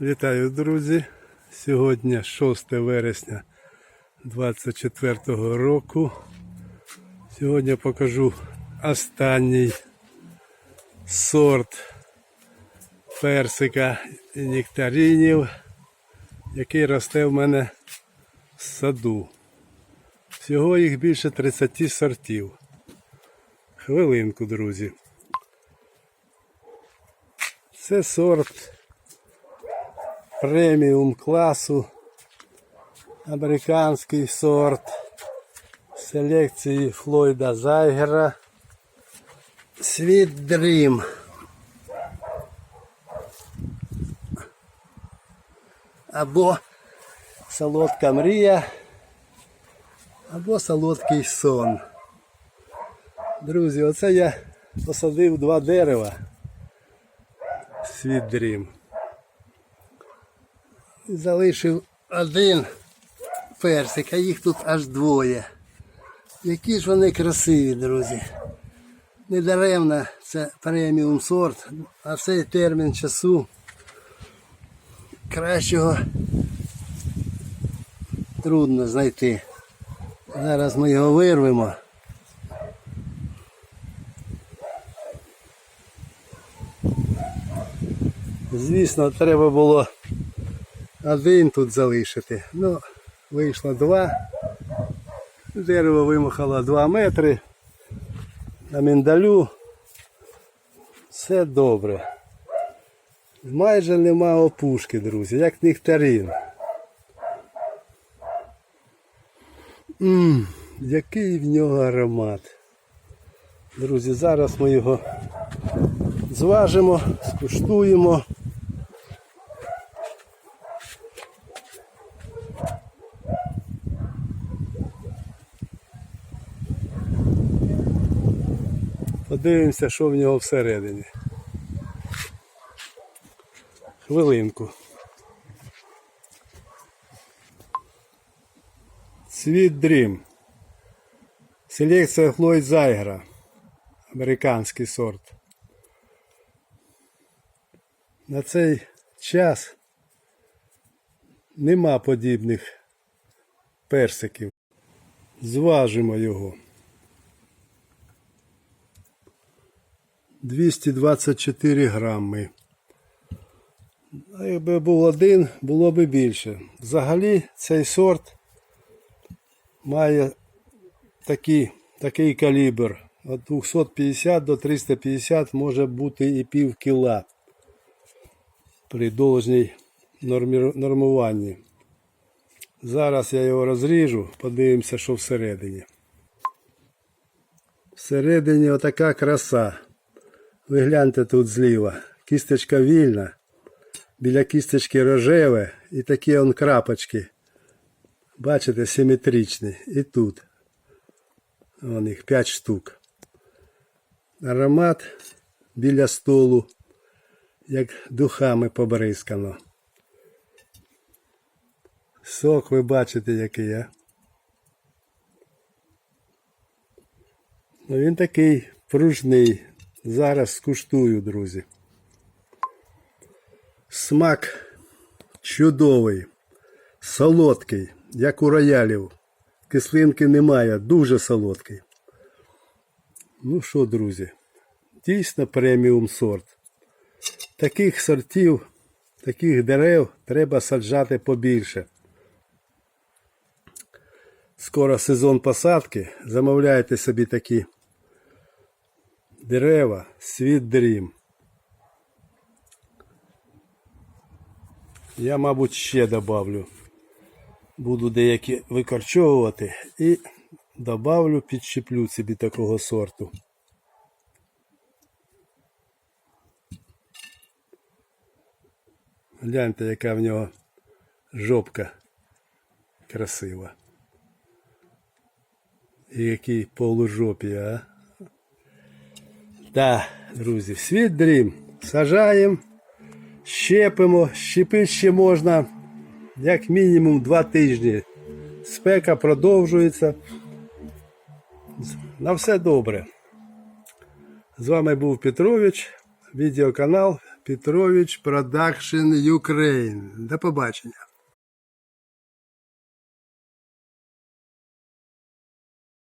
Вітаю, друзі! Сьогодні 6 вересня 24 року. Сьогодні покажу останній сорт персика і нектаринів, який росте в мене в саду. Всього їх більше 30 сортів. Хвилинку, друзі. Це сорт преміум класу, американський сорт селекції Флойда Зайгера. Sweet Dream. Або солодка мрія, або солодкий сон. Друзі, оце я посадив два дерева. Sweet Dream. Залишив один персик, а їх тут аж двоє. Які ж вони красиві, друзі. Недаремно це преміум сорт, а цей термін часу кращого трудно знайти. Зараз ми його вирвемо. Звісно, треба було один тут залишити. Ну, вийшло два. Дерево вимахало 2 метри. На миндалю все добре. Майже нема опушки, друзі, як нектарин. Ммм, який в нього аромат. Друзі, зараз ми його зважимо, скуштуємо. Подивимося, що в нього всередині. Хвилинку. Світ Дрім. Селекція Флойд Зайгера. Американський сорт. На цей час нема подібних персиків. Зважимо його. 224 грами. А якби був один, було б більше. Взагалі цей сорт має такий, такий калібр. Від 250 до 350 може бути і пів кіла при должній нормі- нормуванні. Зараз я його розріжу, подивимося, що всередині. Всередині отака краса. Ви гляньте тут зліва. Кісточка вільна. Біля кісточки рожеве і такі он крапочки. Бачите, симетричні. І тут. Вон їх 5 штук. Аромат біля столу, як духами побризкано. Сок ви бачите, який, а? Ну він такий пружний. Зараз скуштую, друзі. Смак чудовий, солодкий, як у роялів. Кислинки немає, дуже солодкий. Ну що, друзі, дійсно преміум сорт. Таких сортів, таких дерев треба саджати побільше. Скоро сезон посадки. Замовляйте собі такі дерева, світ дрім. Я, мабуть, ще добавлю. Буду деякі викорчовувати і добавлю, підщеплю собі такого сорту. Гляньте, яка в нього жопка красива. І який полужопі, а? Так, друзі, світ дрім. Сажаємо, щепимо, щепити ще можна як мінімум 2 тижні. Спека продовжується. На все добре. З вами був Петрович, відеоканал Петрович Продакшн Ukraine. До побачення.